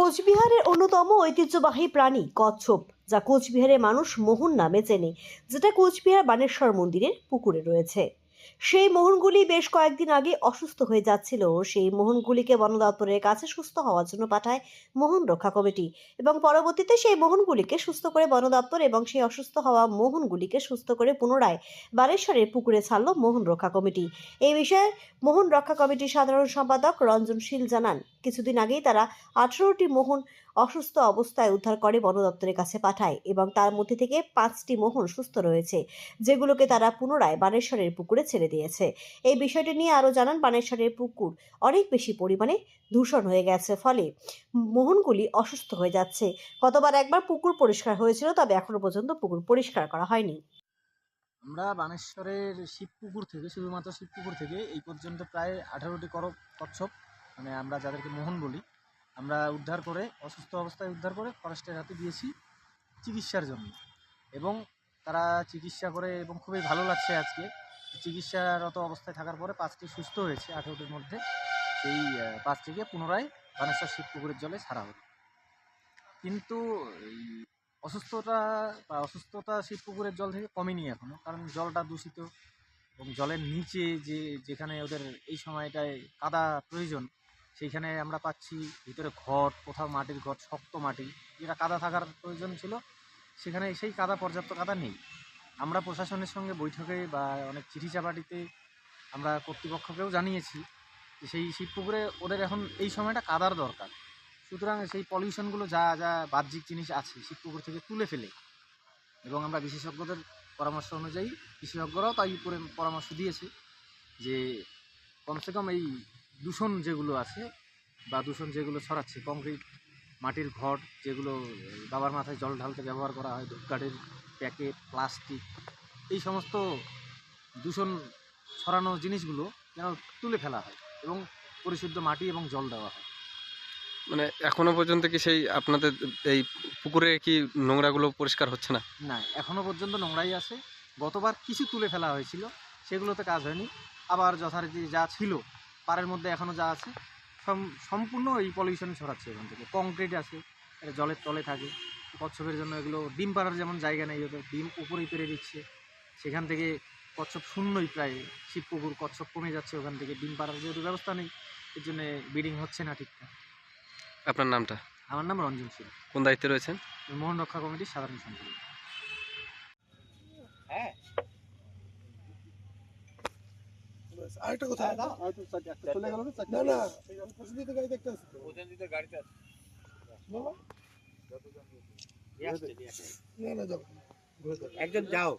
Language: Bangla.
কোচবিহারের অন্যতম ঐতিহ্যবাহী প্রাণী কচ্ছপ, যা কোচবিহারের মানুষ মোহন নামে চেনে, যেটা কোচবিহার বানেশ্বর মন্দিরের পুকুরে রয়েছে। সেই মোহনগুলি বেশ কয়েকদিন আগে অসুস্থ হয়ে যাচ্ছিল। সেই মোহনগুলিকে বন দপ্তরের কাছে সুস্থ হওয়ার জন্য পাঠায় মোহন রক্ষা কমিটি এবং পরবর্তীতে সেই মোহনগুলিকে সুস্থ করে বন দপ্তর এবং সেই অসুস্থ হওয়া মোহনগুলিকে সুস্থ করে পুনরায় বানেশ্বরের পুকুরে ছাড়ল মোহন রক্ষা কমিটি। এই বিষয়ে মোহন রক্ষা কমিটির সাধারণ সম্পাদক রঞ্জন শীল জানান। কিছুদিন আগেই তারা আঠারোটি মোহন অসুস্থ অবস্থায় উদ্ধার করে বন দপ্তরের কাছে পাঠায় এবং তার মধ্যে থেকে পাঁচটি মোহন সুস্থ রয়েছে, যেগুলোকে তারা পুনরায় বানেশ্বরের পুকুরে ছেড়ে দিয়েছে। এই বিষয়টি নিয়ে আরও জানান বানেশ্বরের পুকুর অনেক বেশি পরিমাণে দূষণ হয়ে গেছে, ফলে মোহনগুলি অসুস্থ হয়ে যাচ্ছে। গতবার একবার পুকুর পরিষ্কার হয়েছিল, তবে এখনও পর্যন্ত পুকুর পরিষ্কার করা হয়নি। আমরা বানেশ্বরের শিবপুকুর থেকে, শুধুমাত্র শিবপুকুর থেকে, এই পর্যন্ত প্রায় আঠারোটি করপ কচ্ছপ মানে আমরা যাদেরকে মোহন বলি আমরা উদ্ধার করে, অসুস্থ অবস্থায় উদ্ধার করে ফরেস্টের হাতে দিয়েছি চিকিৎসার জন্য। এবং তারা চিকিৎসা করে এবং খুবই ভালো লাগছে আজকে। চিকিৎসারত অবস্থায় থাকার পরে পাঁচটি সুস্থ হয়েছে আঠেরোটির মধ্যে। সেই পাঁচটিকে পুনরায় বানেশ্বর শিব পুকুরের জলে ছাড়া হলো। কিন্তু এই অসুস্থতা বা অসুস্থতা শিব পুকুরের জল থেকে কমেনি এখনও কারণ জলটা দূষিত এবং জলের নিচে যে, যেখানে ওদের এই সময়টায় কাদা প্রয়োজন সেইখানে আমরা পাচ্ছি ভিতরে ঘর, কোথাও মাটির ঘর, শক্ত মাটি। যেটা কাদা থাকার প্রয়োজন ছিল, সেখানে সেই কাদা, পর্যাপ্ত কাদা নেই। আমরা প্রশাসনের সঙ্গে বৈঠকে বা অনেক চিঠি চাপাটিতে আমরা কর্তৃপক্ষকেও জানিয়েছি যে সেই শিবপুকুরে ওদের এখন এই সময়টা কাদার দরকার। সুতরাং সেই পলিউশনগুলো যা যা বাহ্যিক জিনিস আছে শিবপুকুর থেকে তুলে ফেলে এবং আমরা বিশেষজ্ঞদের পরামর্শ অনুযায়ী, বিশেষজ্ঞরাও তাই পরামর্শ দিয়েছে যে কমসে কম এই দূষণ যেগুলো আছে বা দূষণ যেগুলো ছড়াচ্ছে কংক্রিট মাটির ঘট যেগুলো বাবার মাথায় জল ঢালতে ব্যবহার করা হয় ধূপকাঠের প্যাকেট প্লাস্টিক এই সমস্ত দূষণ ছড়ানো জিনিসগুলো যেন তুলে ফেলা হয় এবং পরিশুদ্ধ মাটি এবং জল দেওয়া হয়। মানে এখনও পর্যন্ত কি সেই আপনাদের এই পুকুরে কি নোংরাগুলো পরিষ্কার হচ্ছে না? না এখনও পর্যন্ত নোংরাই আছে। গতবার কিছু তুলে ফেলা হয়েছিল সেগুলোতে কাজ হয়নি। আবার যথারীতি যা ছিল পাড়ের মধ্যে এখনও যা আছে সম- সম্পূর্ণ এই পলিউশন ছড়াচ্ছে এখান থেকে। কংক্রিট আছে এটা জলের তলে থাকে। কচ্ছপের জন্য এগুলো ডিম পাড়ার যেমন জায়গা নেই ওদের ডিম উপরেই পেরে দিচ্ছে। সেখান থেকে কচ্ছপ শূন্যই প্রায় শিবপুকুর কচ্ছপ কমে যাচ্ছে ওখান থেকে। ডিম পাড়ার যেহেতু ব্যবস্থা নেই এর জন্য ব্রিডিং হচ্ছে না ঠিকঠাক। আপনার নামটা? আমার নাম রঞ্জন সিং। কোন দায়িত্বে রয়েছেন? মোহন রক্ষা কমিটির সাধারণ সম্পাদক। আরেকটা কথা। চলে গেল না না প্রসিদ্ধিতে গাড়ি দেখতে আসছি বাবা? না না যাও। একজন যাও।